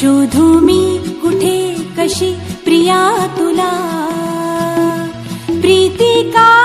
शोधू मी कुठे कशी प्रिया तुला? प्रीती का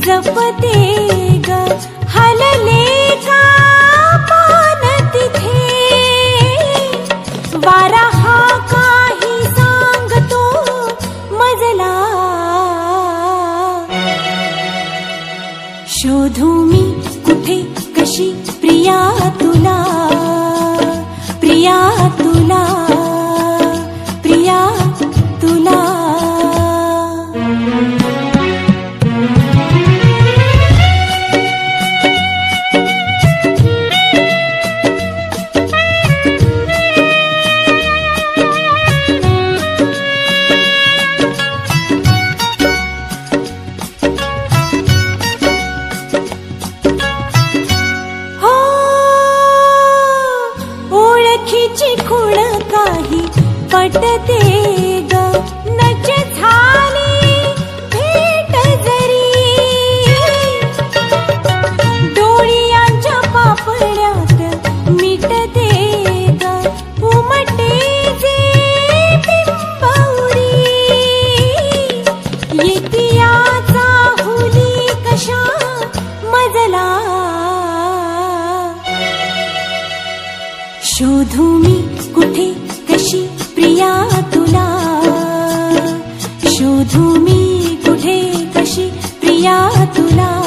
जपते ग हलले का पान तिथे वारा हा काही सांगतो मजला। शोधू मी कुठे कशी प्रिया प्रिया पटते ग. नच झाली भेट जरी. डोळियांच्या पापड्यात मिटते ग. उमटे जे येतियाचा हुली कशा मजला. शोधू मी कुठे कशी प्रिया तुला. शोधू मी कुठे कशी प्रिया तुला.